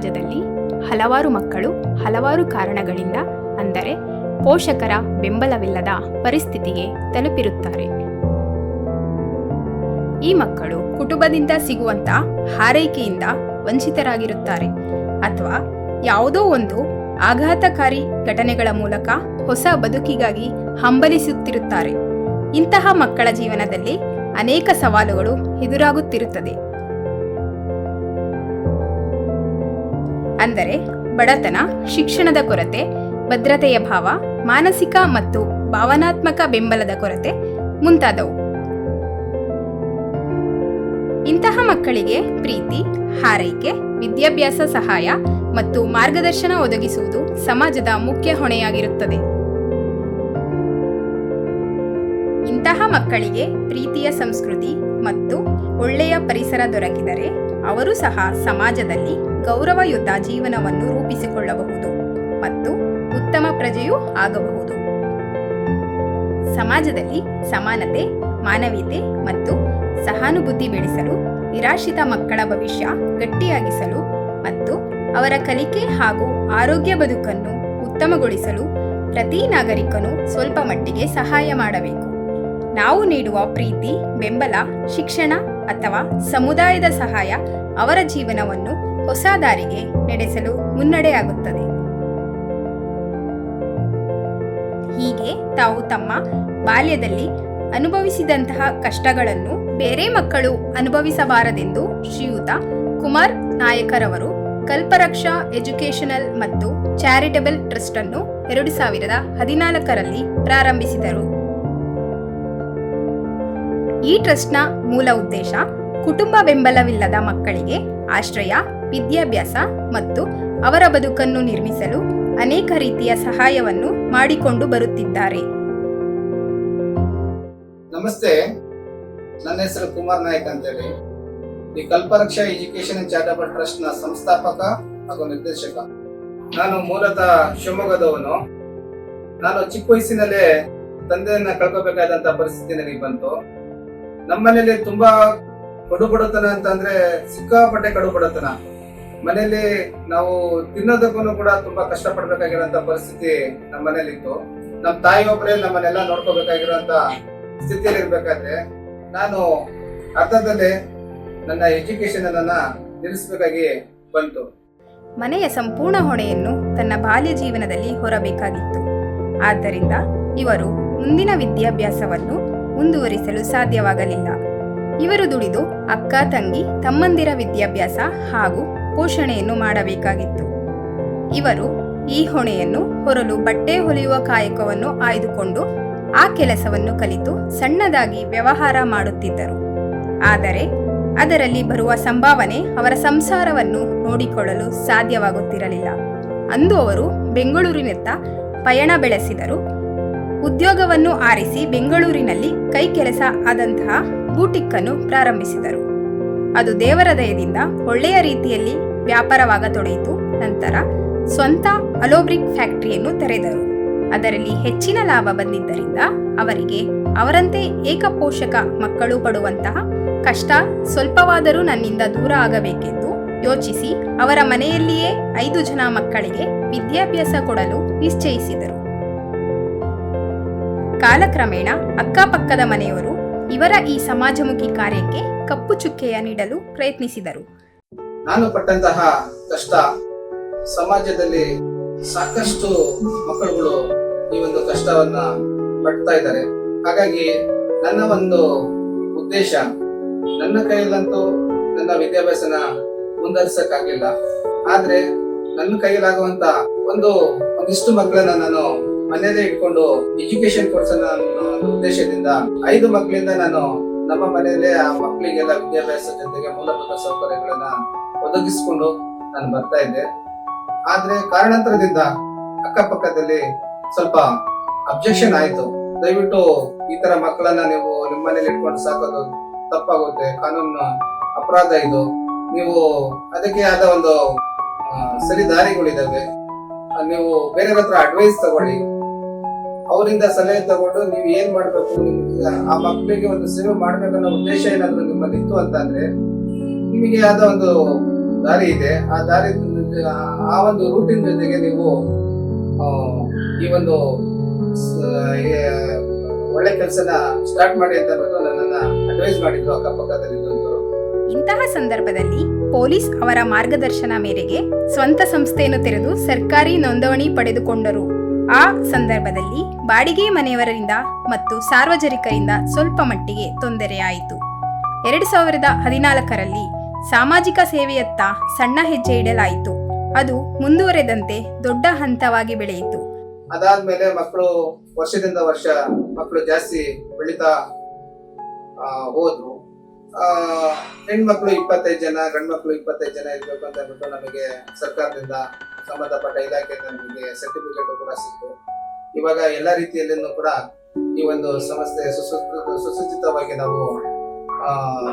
ಸಮಾಜದಲ್ಲಿ ಹಲವಾರು ಮಕ್ಕಳು ಹಲವಾರು ಕಾರಣಗಳಿಂದ, ಅಂದರೆ ಪೋಷಕರ ಬೆಂಬಲವಿಲ್ಲದ ಪರಿಸ್ಥಿತಿಗೆ ತಲುಪಿರುತ್ತಾರೆ. ಈ ಮಕ್ಕಳು ಕುಟುಂಬದಿಂದ ಸಿಗುವಂತ ಹಾರೈಕೆಯಿಂದ ವಂಚಿತರಾಗಿರುತ್ತಾರೆ ಅಥವಾ ಯಾವುದೋ ಒಂದು ಆಘಾತಕಾರಿ ಘಟನೆಗಳ ಮೂಲಕ ಹೊಸ ಬದುಕಿಗಾಗಿ ಹಂಬಲಿಸುತ್ತಿರುತ್ತಾರೆ. ಇಂತಹ ಮಕ್ಕಳ ಜೀವನದಲ್ಲಿ ಅನೇಕ ಸವಾಲುಗಳು ಎದುರಾಗುತ್ತಿರುತ್ತದೆ. ಅಂದರೆ ಬಡತನ, ಶಿಕ್ಷಣದ ಕೊರತೆ, ಭದ್ರತೆಯ ಭಾವ, ಮಾನಸಿಕ ಮತ್ತು ಭಾವನಾತ್ಮಕ ಬೆಂಬಲದ ಕೊರತೆ ಮುಂತಾದವು. ಇಂತಹ ಮಕ್ಕಳಿಗೆ ಪ್ರೀತಿ, ಹಾರೈಕೆ, ವಿದ್ಯಾಭ್ಯಾಸ ಸಹಾಯ ಮತ್ತು ಮಾರ್ಗದರ್ಶನ ಒದಗಿಸುವುದು ಸಮಾಜದ ಮುಖ್ಯ ಹೊಣೆಯಾಗಿರುತ್ತದೆ. ಇಂತಹ ಮಕ್ಕಳಿಗೆ ಪ್ರೀತಿಯ ಸಂಸ್ಕೃತಿ ಮತ್ತು ಒಳ್ಳೆಯ ಪರಿಸರ ದೊರಕಿದರೆ ಅವರು ಸಹ ಸಮಾಜದಲ್ಲಿ ಗೌರವಯುತ ಜೀವನವನ್ನು ರೂಪಿಸಿಕೊಳ್ಳಬಹುದು ಮತ್ತು ಉತ್ತಮ ಪ್ರಜೆಯೂ ಆಗಬಹುದು. ಸಮಾಜದಲ್ಲಿ ಸಮಾನತೆ, ಮಾನವೀಯತೆ ಮತ್ತು ಸಹಾನುಭೂತಿ ಬೆಳೆಸಲು, ನಿರಾಶ್ರಿತ ಮಕ್ಕಳ ಭವಿಷ್ಯ ಗಟ್ಟಿಯಾಗಿಸಲು ಮತ್ತು ಅವರ ಕಲಿಕೆ ಹಾಗೂ ಆರೋಗ್ಯ ಬದುಕನ್ನು ಉತ್ತಮಗೊಳಿಸಲು ಪ್ರತಿ ನಾಗರಿಕನು ಸ್ವಲ್ಪ ಮಟ್ಟಿಗೆ ಸಹಾಯ ಮಾಡಬೇಕು. ನಾವು ನೀಡುವ ಪ್ರೀತಿ, ಬೆಂಬಲ, ಶಿಕ್ಷಣ ಅಥವಾ ಸಮುದಾಯದ ಸಹಾಯ ಅವರ ಜೀವನವನ್ನು ಹೊಸ ದಾರಿಗೆ ನಡೆಸಲು ಮುನ್ನಡೆಯಾಗುತ್ತದೆ. ಹೀಗೆ ತಾವು ತಮ್ಮ ಬಾಲ್ಯದಲ್ಲಿ ಅನುಭವಿಸಿದಂತಹ ಕಷ್ಟಗಳನ್ನು ಬೇರೆ ಮಕ್ಕಳು ಅನುಭವಿಸಬಾರದೆಂದು ಶ್ರೀಯುತ ಕುಮಾರ್ ನಾಯಕರವರು ಕಲ್ಪರಕ್ಷಾ ಎಜುಕೇಶನಲ್ ಮತ್ತು ಚಾರಿಟಬಲ್ ಟ್ರಸ್ಟ್ ಅನ್ನು ಎರಡು ಸಾವಿರದ ಹದಿನಾಲ್ಕರಲ್ಲಿ ಪ್ರಾರಂಭಿಸಿದರು. ಈ ಟ್ರಸ್ಟ್ನ ಮೂಲ ಉದ್ದೇಶ ಕುಟುಂಬ ಬೆಂಬಲವಿಲ್ಲದ ಮಕ್ಕಳಿಗೆ ಆಶ್ರಯ ವಿದ್ಯಾಭ್ಯಾಸ ಮತ್ತು ಅವರ ಬದುಕನ್ನು ನಿರ್ಮಿಸಲು ಅನೇಕ ರೀತಿಯ ಸಹಾಯವನ್ನು ಮಾಡಿಕೊಂಡು ಬರುತ್ತಿದ್ದಾರೆ. ನಮಸ್ತೆ, ನನ್ನ ಹೆಸರು ಕುಮಾರ್ ನಾಯಕ್ ಅಂತೇಳಿ. ಈ ಕಲ್ಪವೃಕ್ಷ ಎಜುಕೇಶನ್ ಚಾರಿಟಬಲ್ ಟ್ರಸ್ಟ್ನ ಸಂಸ್ಥಾಪಕ ಹಾಗೂ ನಿರ್ದೇಶಕ. ನಾನು ಮೂಲತಃ ಶಿವಮೊಗ್ಗದವನು. ನಾನು ಚಿಕ್ಕ ವಯಸ್ಸಿನಲ್ಲೇ ತಂದೆಯನ್ನ ಕಳ್ಕೋಬೇಕಾದಂತ ಪರಿಸ್ಥಿತಿ ನನಗೆ ಬಂತು. ನಮ್ಮನೇಲಿ ತುಂಬಾ ಕಡು ಬಡತನ ಅಂತಂದ್ರೆ ಸಿಕ್ಕಾಪಟ್ಟೆ ಕಡು ಮನೇಲಿ ನಾವು ತಿನ್ನೋದಕ್ಕೂ ಕೂಡ ತುಂಬಾ ಕಷ್ಟ ಪಡ್ಬೇಕಾಗಿರೋಂತ ಪರಿಸ್ಥಿತಿ ನಮ್ಮ ಮನೇಲಿ ಇತ್ತು ನಮ್ಮ ತಾಯಿ ಒಬ್ಬರೇ ನಮ್ಮನ್ನೆಲ್ಲ ನೋಡ್ಕೋಬೇಕಾಗಿರೋಂತ ಸ್ಥಿತಿಯಲ್ಲಿ ಇರ್ಬೇಕಾದ್ರೆ ನಾನು ಅರ್ಥದಲ್ಲೇ ನನ್ನ ಎಜುಕೇಶನ್ ಅನ್ನ ನಿಲ್ಲಿಸಬೇಕಾಗಿ ಬಂತು. ಮನೆಯ ಸಂಪೂರ್ಣ ಹೊಣೆಯನ್ನು ತನ್ನ ಬಾಲ್ಯ ಜೀವನದಲ್ಲಿ ಹೊರಬೇಕಾಗಿತ್ತು. ಆದ್ದರಿಂದ ಇವರು ಮುಂದಿನ ವಿದ್ಯಾಭ್ಯಾಸವನ್ನು ಮುಂದುವರಿಸಲು ಸಾಧ್ಯವಾಗಲಿಲ್ಲ. ಇವರು ದುಡಿದು ಅಕ್ಕ, ತಂಗಿ, ತಮ್ಮಂದಿರ ವಿದ್ಯಾಭ್ಯಾಸ ಹಾಗೂ ಪೋಷಣೆಯನ್ನು ಮಾಡಬೇಕಾಗಿತ್ತು. ಇವರು ಈ ಹೊಣೆಯನ್ನು ಹೊರಲು ಬಟ್ಟೆ ಹೊಲಿಯುವ ಕಾಯಕವನ್ನು ಆಯ್ದುಕೊಂಡು ಆ ಕೆಲಸವನ್ನು ಕಲಿತು ಸಣ್ಣದಾಗಿ ವ್ಯವಹಾರ ಮಾಡುತ್ತಿದ್ದರು. ಆದರೆ ಅದರಲ್ಲಿ ಬರುವ ಸಂಭಾವನೆ ಅವರ ಸಂಸಾರವನ್ನು ನೋಡಿಕೊಳ್ಳಲು ಸಾಧ್ಯವಾಗುತ್ತಿರಲಿಲ್ಲ. ಅಂದು ಅವರು ಬೆಂಗಳೂರಿನತ್ತ ಪಯಣ ಬೆಳೆಸಿದರು. ಉದ್ಯೋಗವನ್ನು ಆರಿಸಿ ಬೆಂಗಳೂರಿನಲ್ಲಿ ಕೈ ಕೆಲಸ ಆದಂತಹ ಬೂಟಿಕ್ಕನ್ನು ಪ್ರಾರಂಭಿಸಿದರು. ಅದು ದೇವರ ದಯದಿಂದ ಒಳ್ಳೆಯ ರೀತಿಯಲ್ಲಿ ವ್ಯಾಪಾರವಾಗತೊಡಗಿತು ನಂತರ ಸ್ವಂತ ಅಲೋಬ್ರಿಕ್ ಫ್ಯಾಕ್ಟರಿಯನ್ನು ತೆರೆದರು. ಅದರಲ್ಲಿ ಹೆಚ್ಚಿನ ಲಾಭ ಬಂದಿದ್ದರಿಂದ ಅವರಿಗೆ ಅವರಂತೆ ಏಕಪೋಷಕ ಮಕ್ಕಳು ಪಡುವಂತಹ ಕಷ್ಟ ಸ್ವಲ್ಪವಾದರೂ ನನ್ನಿಂದ ದೂರ ಆಗಬೇಕೆಂದು ಯೋಚಿಸಿ ಅವರ ಮನೆಯಲ್ಲಿಯೇ ಐದು ಜನ ಮಕ್ಕಳಿಗೆ ವಿದ್ಯಾಭ್ಯಾಸ ಕೊಡಲು ನಿಶ್ಚಯಿಸಿದರು. ಕಾಲಕ್ರಮೇಣ ಅಕ್ಕಪಕ್ಕದ ಮನೆಯವರು ಇವರ ಈ ಸಮಾಜಮುಖಿ ಕಾರ್ಯಕ್ಕೆ ಕಪ್ಪು ಚುಕ್ಕೆಯ ನೀಡಲು ಪ್ರಯತ್ನಿಸಿದರು. ನಾನು ಪಟ್ಟಂತಹ ಕಷ್ಟ ಸಮಾಜದಲ್ಲಿ ಸಾಕಷ್ಟು ಮಕ್ಕಳುಗಳು ಈ ಒಂದು ಕಷ್ಟವನ್ನ ಪಡ್ತಾ ಇದ್ದಾರೆ. ಹಾಗಾಗಿ ನನ್ನ ಒಂದು ಉದ್ದೇಶ, ನನ್ನ ಕೈಯಲ್ಲಂತೂ ನನ್ನ ವಿದ್ಯಾಭ್ಯಾಸನ ಮುಂದರ್ಸಕ್ಕಾಗಿಲ್ಲ ಆದ್ರೆ ನನ್ನ ಕೈಯಲ್ಲಾಗುವಂತ ಒಂದು, ಒಂದಿಷ್ಟು ಮಕ್ಕಳನ್ನ ನಾನು ಮನೆಯಲ್ಲೇ ಇಟ್ಕೊಂಡು ಎಜುಕೇಶನ್ ಕೊಡ್ಸೋಣ ಅನ್ನೋ ಉದ್ದೇಶದಿಂದ ಐದು ಮಕ್ಕಳಿಂದ ನಾನು ನಮ್ಮ ಮನೆಯಲ್ಲೇ ಆ ಮಕ್ಕಳಿಗೆಲ್ಲ ವಿದ್ಯಾಭ್ಯಾಸ ಜೊತೆಗೆ ಮೂಲಭೂತ ಸೌಕರ್ಯಗಳನ್ನ ಒದಗಿಸಿಕೊಂಡು ನಾನು ಬರ್ತಾ ಇದ್ದೆ. ಆದ್ರೆ ಕಾರಣಾಂತರದಿಂದ ಅಕ್ಕಪಕ್ಕದಲ್ಲಿ ಸ್ವಲ್ಪ ಅಬ್ಜೆಕ್ಷನ್ ಆಯ್ತು. ದಯವಿಟ್ಟು ಈ ತರ ಮಕ್ಕಳನ್ನ ನೀವು ನಿಮ್ಮ ಮನೇಲಿ ಇಟ್ಕೊಂಡು ಸಾಕೋದು ತಪ್ಪಾಗುತ್ತೆ. ಕಾನೂನು ಅಪರಾಧ ಇದು. ನೀವು ಅದಕ್ಕೆ ಆದ ಒಂದು ಸರಿ ದಾರಿಗಳಿದಾವೆ. ನೀವು ಬೇರೆ ಹತ್ರ ಅಡ್ವೈಸ್ ತಗೊಳ್ಳಿ. ಅವರಿಂದ ಸಲಹೆ ತಗೊಂಡು ನೀವು ಏನ್ ಮಾಡ್ಬೇಕು? ಆ ಮಕ್ಕಳಿಗೆ ಒಂದು ಸೇವೆ ಮಾಡ್ಬೇಕನ್ನೋ ಉದ್ದೇಶ ಏನಾದ್ರು ನಿಮ್ಮಲ್ಲಿ ಇತ್ತು ಅಂತಂದ್ರೆ ನಿಮಗೆ ಆದ ಒಂದು ದಾರಿ ಇದೆ. ಆ ದಾರಿ ಆ ಒಂದು ರೂಟಿನ ಜೊತೆಗೆ ನೀವು ಈ ಒಂದು ಒಳ್ಳೆ ಕೆಲಸನ ಸ್ಟಾರ್ಟ್ ಮಾಡಿ ಅಂತ ಅಂದ್ಬಿಟ್ಟು ನನ್ನನ್ನ ಅಡ್ವೈಸ್ ಮಾಡಿದ್ರು ಅಕ್ಕಪಕ್ಕದಲ್ಲಿ ಇಂತಹ ಸಂದರ್ಭದಲ್ಲಿ ಪೊಲೀಸ್ ಅವರ ಮಾರ್ಗದರ್ಶನ ಮೇರೆಗೆ ಸ್ವಂತ ಸಂಸ್ಥೆಯನ್ನು ತೆರೆದು ಸರ್ಕಾರಿ ನೋಂದಣಿ ಪಡೆದುಕೊಂಡರು. ಆ ಸಂದರ್ಭದಲ್ಲಿ ಬಾಡಿಗೆ ಮನೆಯವರಿಂದ ಮತ್ತು ಸಾರ್ವಜನಿಕರಿಂದ ಸ್ವಲ್ಪ ಮಟ್ಟಿಗೆ ತೊಂದರೆಯಾಯಿತು. ಎರಡು ಸಾವಿರದ ಹದಿನಾಲ್ಕರಲ್ಲಿ ಸಾಮಾಜಿಕ ಸೇವೆಯತ್ತ ಸಣ್ಣ ಹೆಜ್ಜೆ ಇಡಲಾಯಿತು. ಅದು ಮುಂದುವರೆದಂತೆ ದೊಡ್ಡ ಹಂತವಾಗಿ ಬೆಳೆಯಿತು. ಅದಾದ್ಮೇಲೆ ಮಕ್ಕಳು ವರ್ಷದಿಂದ ವರ್ಷ ಮಕ್ಕಳು ಜಾಸ್ತಿ ಬೆಳೀತಾ ಹೋದ್ರು. ಹೆಣ್ಮಕ್ಳು ಇಪ್ಪತ್ತೈದು ಜನ, ಗಂಡ್ಮಕ್ಳು ಇಪ್ಪತ್ತೈದು ಜನ ಇರ್ಬೇಕು ಅಂತ ಹೇಳ್ಬಿಟ್ಟು ನಮಗೆ ಸರ್ಕಾರದಿಂದ ಸಂಬಂಧಪಟ್ಟ ಇಲಾಖೆಯಿಂದ ನಮಗೆ ಸರ್ಟಿಫಿಕೇಟ್ ಕೂಡ ಸಿಕ್ತು. ಇವಾಗ ಎಲ್ಲ ರೀತಿಯಲ್ಲಿನೂ ಕೂಡ ಈ ಒಂದು ಸಂಸ್ಥೆ ಸುಸಜ್ಜಿತ ಸುಸಜ್ಜಿತವಾಗಿ ನಾವು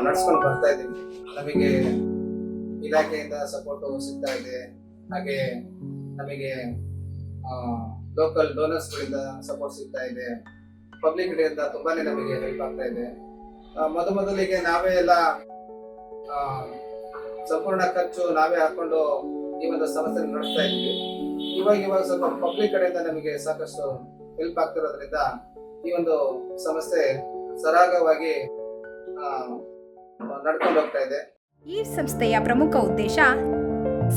ನಡ್ಸ್ಕೊಂಡು ಬರ್ತಾ ಇದ್ದೀವಿ ನಮಗೆ ಇಲಾಖೆಯಿಂದ ಸಪೋರ್ಟ್ ಸಿಗ್ತಾ ಇದೆ. ಹಾಗೆ ನಮಗೆ ಲೋಕಲ್ ಡೋನರ್ಸ್ಗಳಿಂದ ಸಪೋರ್ಟ್ ಸಿಗ್ತಾ ಇದೆ. ಪಬ್ಲಿಕ್ ಕಡೆಯಿಂದ ತುಂಬಾನೇ ನಮಗೆ ಹೆಲ್ಪ್ ಆಗ್ತಾ ಇದೆ. ಮೊದ ಮೊದಲಿಗೆ ನಾವೇ ಎಲ್ಲ ಸಂಪೂರ್ಣ ಖರ್ಚು ನಾವೇ ಹಾಕೊಂಡು ಈ ಒಂದು ಸಮಸ್ಯೆ ನಡೆಸ್ತಾ ಇದ್ವಿ. ಇವಾಗ ಇವಾಗ ಸ್ವಲ್ಪ ಪಬ್ಲಿಕ್ ಕಡೆಯಿಂದ ನಮಗೆ ಸಾಕಷ್ಟು ಹೆಲ್ಪ್ ಆಗ್ತಿರೋದ್ರಿಂದ ಈ ಒಂದು ಸಮಸ್ಯೆ ಸರಾಗವಾಗಿ ನಡ್ಕೊಂಡು ಹೋಗ್ತಾ ಇದೆ. ಈ ಸಂಸ್ಥೆಯ ಪ್ರಮುಖ ಉದ್ದೇಶ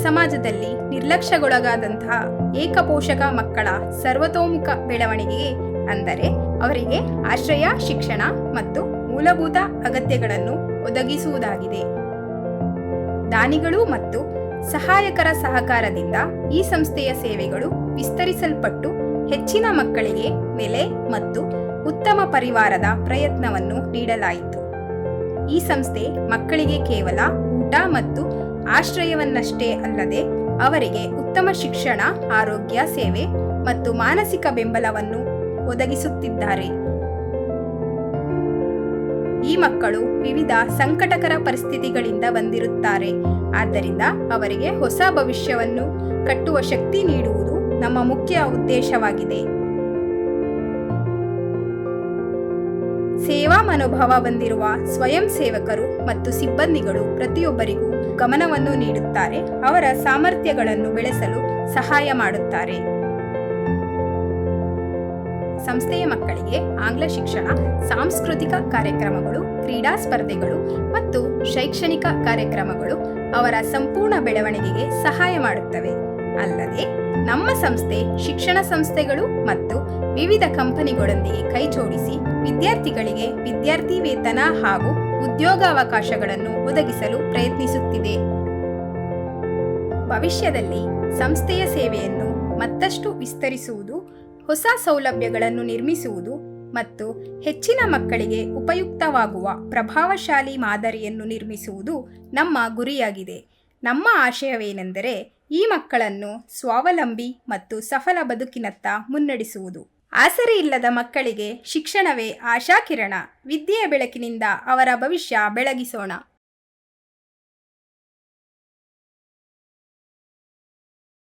ಸಮಾಜದಲ್ಲಿ ನಿರ್ಲಕ್ಷ್ಯಗೊಳಗಾದಂತಹ ಏಕಪೋಷಕ ಮಕ್ಕಳ ಸರ್ವತೋಮುಖ ಬೆಳವಣಿಗೆಗೆ ಅಂದರೆ ಅವರಿಗೆ ಆಶ್ರಯ, ಶಿಕ್ಷಣ ಮತ್ತು ಮೂಲಭೂತ ಅಗತ್ಯಗಳನ್ನು ಒದಗಿಸುವುದಾಗಿದೆ. ದಾನಿಗಳು ಮತ್ತು ಸಹಾಯಕರ ಸಹಕಾರದಿಂದ ಈ ಸಂಸ್ಥೆಯ ಸೇವೆಗಳು ವಿಸ್ತರಿಸಲ್ಪಟ್ಟು ಹೆಚ್ಚಿನ ಮಕ್ಕಳಿಗೆ ನೆಲೆ ಮತ್ತು ಉತ್ತಮ ಪರಿವಾರದ ಪ್ರಯತ್ನವನ್ನು ನೀಡಲಾಯಿತು. ಈ ಸಂಸ್ಥೆ ಮಕ್ಕಳಿಗೆ ಕೇವಲ ಊಟ ಮತ್ತು ಆಶ್ರಯವನ್ನಷ್ಟೇ ಅಲ್ಲದೆ ಅವರಿಗೆ ಉತ್ತಮ ಶಿಕ್ಷಣ, ಆರೋಗ್ಯ, ಸೇವೆ ಮತ್ತು ಮಾನಸಿಕ ಬೆಂಬಲವನ್ನು ಒದಗಿಸುತ್ತಿದ್ದಾರೆ. ಈ ಮಕ್ಕಳು ವಿವಿಧ ಸಂಕಟಕರ ಪರಿಸ್ಥಿತಿಗಳಿಂದ ಬಂದಿರುತ್ತಾರೆ. ಆದ್ದರಿಂದ ಅವರಿಗೆ ಹೊಸ ಭವಿಷ್ಯವನ್ನು ಕಟ್ಟುವ ಶಕ್ತಿ ನೀಡುವುದು ನಮ್ಮ ಮುಖ್ಯ ಉದ್ದೇಶವಾಗಿದೆ. ಸೇವಾ ಮನೋಭಾವ ಹೊಂದಿರುವ ಸ್ವಯಂ ಸೇವಕರು ಮತ್ತು ಸಿಬ್ಬಂದಿಗಳು ಪ್ರತಿಯೊಬ್ಬರಿಗೂ ಗಮನವನ್ನು ನೀಡುತ್ತಾರೆ, ಅವರ ಸಾಮರ್ಥ್ಯಗಳನ್ನು ಬೆಳೆಸಲು ಸಹಾಯ ಮಾಡುತ್ತಾರೆ. ಸಂಸ್ಥೆಯ ಮಕ್ಕಳಿಗೆ ಆಂಗ್ಲ ಶಿಕ್ಷಣ, ಸಾಂಸ್ಕೃತಿಕ ಕಾರ್ಯಕ್ರಮಗಳು, ಕ್ರೀಡಾ ಸ್ಪರ್ಧೆಗಳು ಮತ್ತು ಶೈಕ್ಷಣಿಕ ಕಾರ್ಯಕ್ರಮಗಳು ಅವರ ಸಂಪೂರ್ಣ ಬೆಳವಣಿಗೆಗೆ ಸಹಾಯ ಮಾಡುತ್ತವೆ. ಅಲ್ಲದೆ ನಮ್ಮ ಸಂಸ್ಥೆ, ಶಿಕ್ಷಣ ಸಂಸ್ಥೆಗಳು ಮತ್ತು ವಿವಿಧ ಕಂಪನಿಗಳೊಂದಿಗೆ ಕೈಜೋಡಿಸಿ ವಿದ್ಯಾರ್ಥಿಗಳಿಗೆ ವಿದ್ಯಾರ್ಥಿ ವೇತನ ಹಾಗೂ ಉದ್ಯೋಗಾವಕಾಶಗಳನ್ನು ಒದಗಿಸಲು ಪ್ರಯತ್ನಿಸುತ್ತಿದೆ. ಭವಿಷ್ಯದಲ್ಲಿ ಸಂಸ್ಥೆಯ ಸೇವೆಯನ್ನು ಮತ್ತಷ್ಟು ವಿಸ್ತರಿಸುವುದು, ಹೊಸ ಸೌಲಭ್ಯಗಳನ್ನು ನಿರ್ಮಿಸುವುದು ಮತ್ತು ಹೆಚ್ಚಿನ ಮಕ್ಕಳಿಗೆ ಉಪಯುಕ್ತವಾಗುವ ಪ್ರಭಾವಶಾಲಿ ಮಾದರಿಯನ್ನು ನಿರ್ಮಿಸುವುದು ನಮ್ಮ ಗುರಿಯಾಗಿದೆ. ನಮ್ಮ ಆಶಯವೇನೆಂದರೆ ಈ ಮಕ್ಕಳನ್ನು ಸ್ವಾವಲಂಬಿ ಮತ್ತು ಸಫಲ ಬದುಕಿನತ್ತ ಮುನ್ನಡೆಸುವುದು. ಆಸರೆ ಇಲ್ಲದ ಮಕ್ಕಳಿಗೆ ಶಿಕ್ಷಣವೇ ಆಶಾಕಿರಣ. ವಿದ್ಯೆಯ ಬೆಳಕಿನಿಂದ ಅವರ ಭವಿಷ್ಯ ಬೆಳಗಿಸೋಣ.